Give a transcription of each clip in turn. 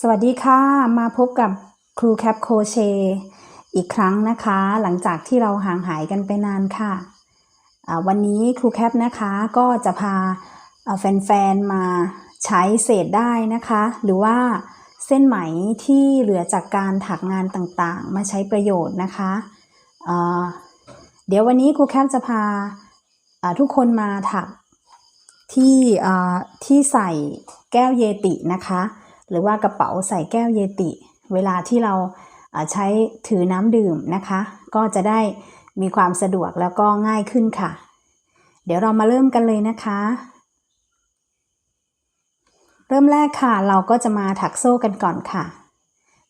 สวัสดีค่ะ มาพบกับครูแคปโคเชอีกครั้งนะคะ หลังจากที่เราห่างหายกันไปนานค่ะ วันนี้ครูแคปนะคะก็จะพาแฟนๆมาใช้เศษได้นะคะ หรือว่าเส้นไหมที่เหลือจากการถักงานต่างๆ มาใช้ประโยชน์นะคะอ่าเดี๋ยววันนี้ครูแคปจะพาาทุกคนมาถักที่ที่ใส่แก้วเยตินะคะ หรือว่ากระเป๋าใส่แก้วเยติ เวลาที่เราใช้ถือน้ำดื่มนะคะ ก็จะได้มีความสะดวกแล้วก็ง่ายขึ้นค่ะ เดี๋ยวเรามาเริ่มกันเลยนะคะ เริ่มแรกค่ะ เราก็จะมาถักโซ่กันก่อนค่ะ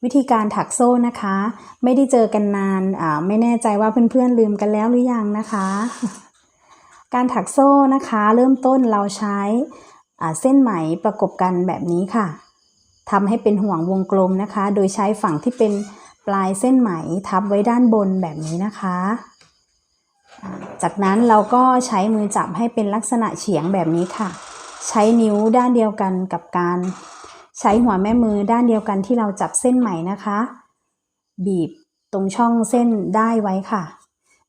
วิธีการถักโซ่นะคะ ไม่ได้เจอกันนานอ่าไม่แน่ใจว่าเพื่อนๆลืมกันแล้วหรือยังนะคะ การถักโซ่นะคะ เริ่มต้นเราใช้เส้นไหมประกบกันแบบนี้ค่ะ ทำให้เป็นห่วงวงกลมนะคะ โดยใช้ฝั่งที่เป็นปลายเส้นไหมทับไว้ด้านบนแบบนี้นะคะ จากนั้นเราก็ใช้มือจับให้เป็นลักษณะเฉียงแบบนี้ค่ะ ใช้นิ้วด้านเดียวกันกับการ ใช้หัวแม่มือด้านเดียวกันที่เราจับเส้นไหมนะคะ บีบตรงช่องเส้นได้ไว้ค่ะ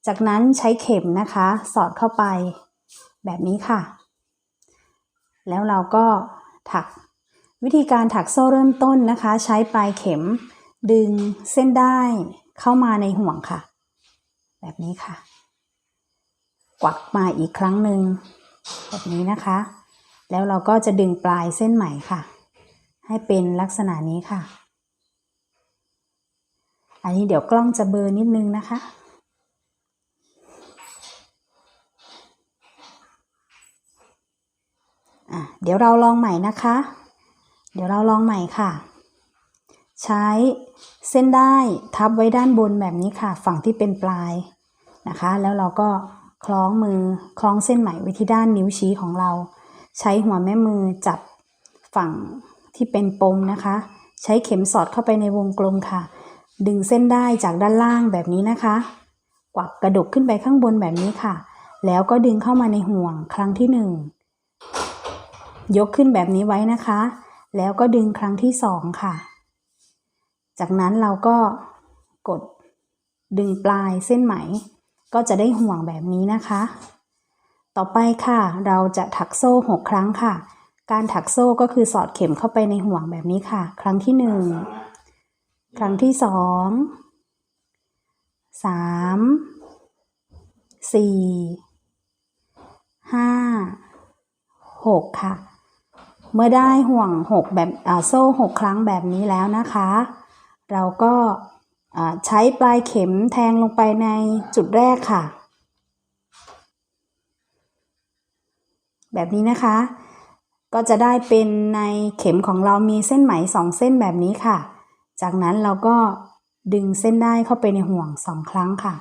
จากนั้นใช้เข็มนะคะ สอดเข้าไปแบบนี้ค่ะ แล้วเราก็ถัก วิธีการถักโซ่เริ่มต้นนะคะ ใช้ปลายเข็ม ดึงเส้นได้เข้ามาในห่วงค่ะ แบบนี้ค่ะ กวักมาอีกครั้งหนึ่งแบบนี้นะคะ แล้วเราก็จะดึงปลายเส้นใหม่ค่ะ ให้เป็นลักษณะนี้ค่ะ อันนี้เดี๋ยวกล้องจะเบอร์นิดนึงนะคะอะเดี๋ยวเราลองใหม่นะคะ เดี๋ยวเราลองใหม่ค่ะ ใช้เส้นได้ทับไว้ด้านบนแบบนี้ค่ะ ฝั่งที่เป็นปลายนะคะ แล้วเราก็คล้องมือคล้องเส้นไหมไว้ที่ด้านนิ้วชี้ของเรา ใช้หัวแม่มือจับฝั่งที่เป็นปมนะคะ ใช้เข็มสอดเข้าไปในวงกลมค่ะ ดึงเส้นได้จากด้านล่างแบบนี้นะคะ กวักกระดกขึ้นไปข้างบนแบบนี้ค่ะ แล้วก็ดึงเข้ามาในห่วงครั้งที่หนึ่งยกขึ้นแบบนี้ไว้นะคะ แล้วก็ดึงครั้งที่สองค่ะ จากนั้นเราก็กดดึงปลายเส้นไหม ก็จะได้ห่วงแบบนี้นะคะ ต่อไปค่ะ เราจะถักโซ่หกครั้งค่ะ การถักโซ่ก็คือสอดเข็มเข้าไปในห่วงแบบนี้ค่ะ ครั้งที่หนึ่งครั้งที่สองสามสี่ห้าหกค่ะ เมื่อได้ห่วงหกแบบโซ่หกครั้งแบบนี้แล้วนะคะ เราก็ใช้ปลายเข็มแทงลงไปในจุดแรกค่ะ แบบนี้นะคะ ก็จะได้เป็นในเข็มของเรามีเส้นไหมสองเส้นแบบนี้ค่ะ จากนั้นเราก็ดึงเส้นได้เข้าไปในห่วงสองครั้งค่ะ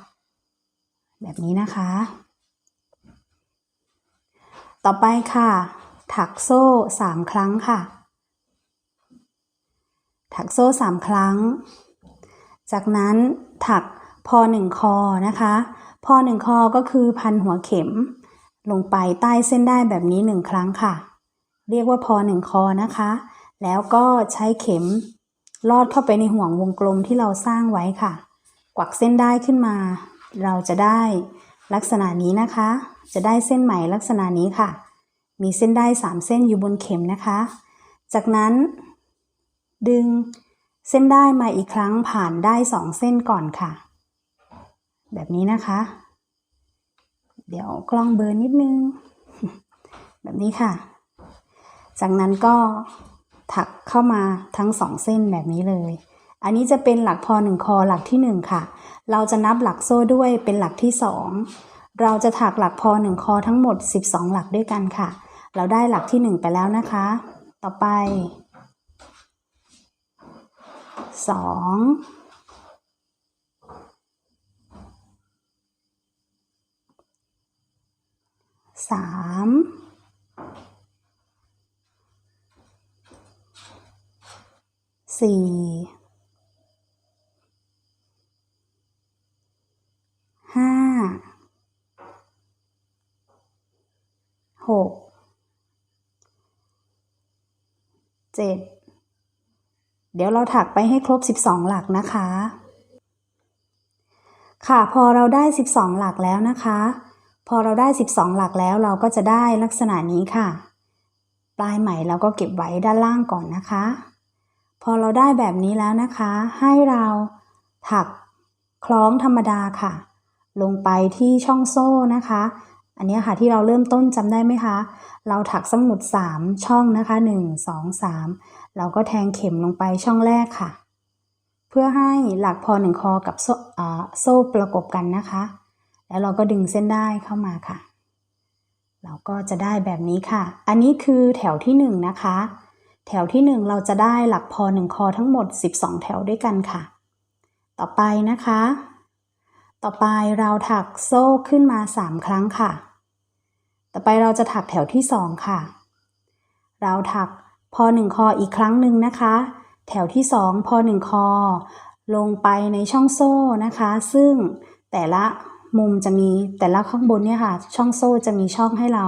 แบบนี้นะคะ ต่อไปค่ะ ถักโซ่สามครั้งค่ะ ถักโซ่สามครั้ง จากนั้นถักพอหนึ่งคอนะคะ พอหนึ่งคอก็คือพันหัวเข็ม ลงไปใต้เส้นได้แบบนี้หนึ่งครั้งค่ะ เรียกว่าพอหนึ่งคอนะคะ แล้วก็ใช้เข็มลอดเข้าไปในห่วงวงกลมที่เราสร้างไว้ค่ะ กวักเส้นได้ขึ้นมา เราจะได้ลักษณะนี้นะคะ จะได้เส้นไหมลักษณะนี้ค่ะ มีเส้นได้สามเส้นอยู่บนเข็มนะคะ จากนั้น ดึงเส้นได้มาอีกครั้งผ่านได้สองเส้นก่อนค่ะ แบบนี้นะคะ เดี๋ยวกล้องเบอร์นิดนึง แบบนี้ค่ะ จากนั้นก็ถักเข้ามาทั้งสองเส้นแบบนี้เลย อันนี้จะเป็นหลักพอหนึ่งคอหลักที่หนึ่งค่ะ เราจะนับหลักโซ่ด้วยเป็นหลักที่สองเราจะถักหลักพอหนึ่งคอทั้งหมด 12 หลักด้วยกันค่ะ เราได้หลักที่หนึ่งไปแล้วนะคะ ต่อไปสองสามสี่ห้าหก เดเดี๋ยวเราถักไปให้ครบ 12 หลักนะคะ ค่ะพอเราได้ 12 หลักแล้วนะคะ พอเราได้ 12 หลักแล้วเราก็จะได้ลักษณะนี้ค่ะ ปลายไหมเราก็เก็บไว้ด้านล่างก่อนนะคะ พอเราได้แบบนี้แล้วนะคะ ให้เราถักคล้องธรรมดาค่ะ ลงไปที่ช่องโซ่นะคะ อันนี้ค่ะที่เราเริ่มต้นจำได้ไหมคะ เราถักสมุด 3 ช่องนะคะ 1 2 3 เราก็แทงเข็มลงไปช่องแรกค่ะ เพื่อให้หลักพอหนึ่งคอกับโซ่โซ่ประกบกันนะคะ แล้วเราก็ดึงเส้นได้เข้ามาค่ะ เราก็จะได้แบบนี้ค่ะ อันนี้คือแถวที่ 1 นะคะ แถวที่ 1 เราจะได้หลักพอหนึ่งคอทั้งหมด 12 แถวด้วยกันค่ะ ต่อไปนะคะ ต่อไปเราถักโซ่ขึ้นมา 3 ครั้งค่ะ ต่อไปเราจะถักแถวที่ 2 ค่ะ เราถักพอหนึ่งคออีกครั้งหนึ่งนะคะ แถวที่ 2 พอหนึ่งคอ ลงไปในช่องโซ่นะคะ ซึ่งแต่ละมุมจะมีแต่ละข้างบนเนี่ยค่ะ ช่องโซ่จะมีช่องให้เรา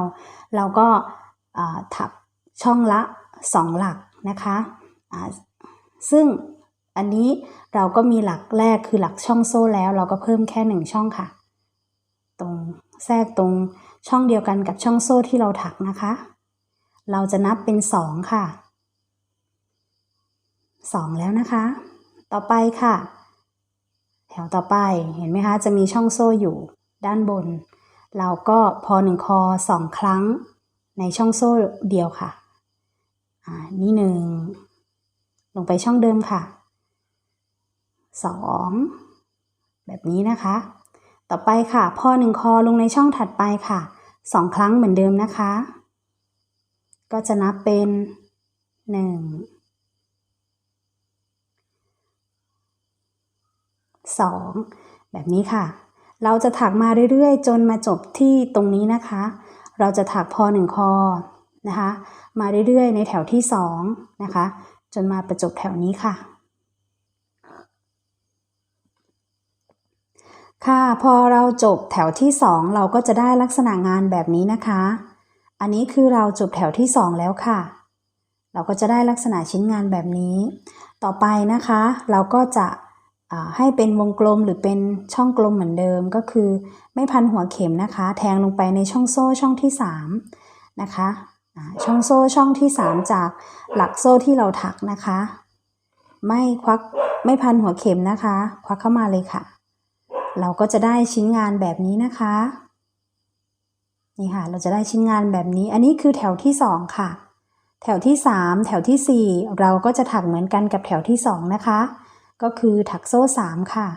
เราก็ถักช่องละ 2 หลักนะคะ ซึ่ง อันนี้เราก็มีหลักแรกคือหลักช่องโซ่แล้ว เราก็เพิ่มแค่หนึ่งช่องค่ะ ตรงแทรกตรงช่องเดียวกันกับช่องโซ่ที่เราถักนะคะ เราจะนับเป็นสองค่ะสองแล้วนะคะ ต่อไปค่ะ แถวต่อไปเห็นไหมคะ จะมีช่องโซ่อยู่ด้านบน เราก็พอหนึ่งคอสองครั้งในช่องโซ่เดียวค่ะ อ่า นี่หนึ่ง ลงไปช่องเดิมค่ะ สองแบบนี้นะคะ ต่อไปค่ะ พอหนึ่งคอลงในช่องถัดไปค่ะสองครั้งเหมือนเดิมนะคะ ก็จะนับเป็นหนึ่งสองแบบนี้ค่ะ เราจะถักมาเรื่อยๆ จนมาจบที่ตรงนี้นะคะ เราจะถักพอหนึ่งคอนะคะ มาเรื่อยๆ ในแถวที่สองนะคะ จนมาประจบแถวนี้ค่ะ ค่ะพอเราจบแถวที่ 2 เราก็จะได้ลักษณะงานแบบนี้นะคะ อันนี้คือเราจบแถวที่ 2 แล้วค่ะ เราก็จะได้ลักษณะชิ้นงานแบบนี้ ต่อไปนะคะ เราก็จะให้เป็นวงกลมหรือเป็นช่องกลมเหมือนเดิมก็คือ ไม่พันหัวเข็มนะคะ แทงลงไปในช่องโซ่ช่องที่ 3 นะคะช่องโซ่ช่องที่ 3 จากหลักโซ่ที่เราถักนะคะ ไม่ควักไม่พันหัวเข็มนะคะ ควักเข้ามาเลยค่ะ เราก็จะได้ชิ้นงานแบบนี้นะคะ นี่ค่ะ เราจะได้ชิ้นงานแบบนี้ อันนี้คือแถวที่สองค่ะ แถวที่สามแถวที่สี่เราก็จะถักเหมือนกันกับแถวที่สองนะคะ ก็คือถักโซ่สามค่ะ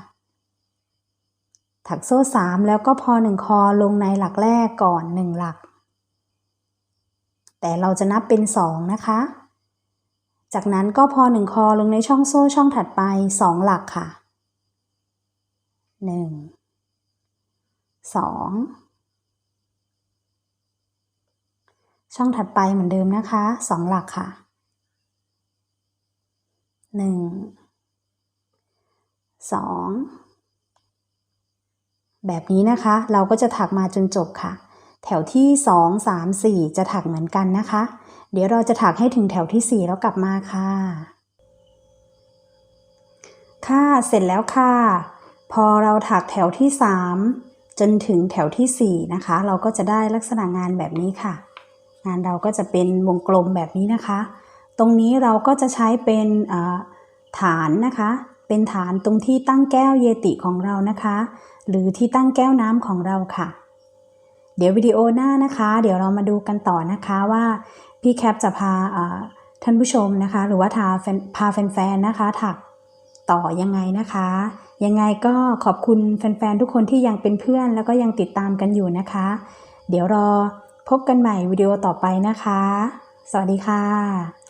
ถักโซ่สามแล้วก็พอหนึ่งคอลงในหลักแรกก่อนหนึ่งหลัก แต่เราจะนับเป็นสองนะคะจากนั้นก็พอหนึ่งคอลงในช่องโซ่ช่องถัดไปสองหลักค่ะ หนึ่งสองช่องถัดไปเหมือนเดิมนะคะสองหลักค่ะหนึ่งสองแบบนี้นะคะเราก็จะถักมาจนจบค่ะ แถวที่สองสามสี่จะถักเหมือนกันนะคะ เดี๋ยวเราจะถักให้ถึงแถวที่สี่แล้วกลับมาค่ะ ค่ะเสร็จแล้วค่ะ พอเราถักแถวที่ 3 จนถึงแถวที่ 4 นะคะ เราก็จะได้ลักษณะงานแบบนี้ค่ะ งานเราก็จะเป็นวงกลมแบบนี้นะคะ ตรงนี้เราก็จะใช้เป็นฐานนะคะ เป็นฐานตรงที่ตั้งแก้วเยติของเรานะคะ หรือที่ตั้งแก้วน้ำของเราค่ะ เดี๋ยววิดีโอหน้านะคะ เดี๋ยวเรามาดูกันต่อนะคะว่าพี่แคปจะพาท่านผู้ชมนะคะ หรือว่าพาแฟนๆนะคะถักต่อยังไงนะคะ ยังไงก็ขอบคุณแฟนๆ ทุกคนที่ยังเป็นเพื่อนแล้วก็ยังติดตามกันอยู่นะคะ เดี๋ยวรอพบกันใหม่วิดีโอต่อไปนะคะ สวัสดีค่ะ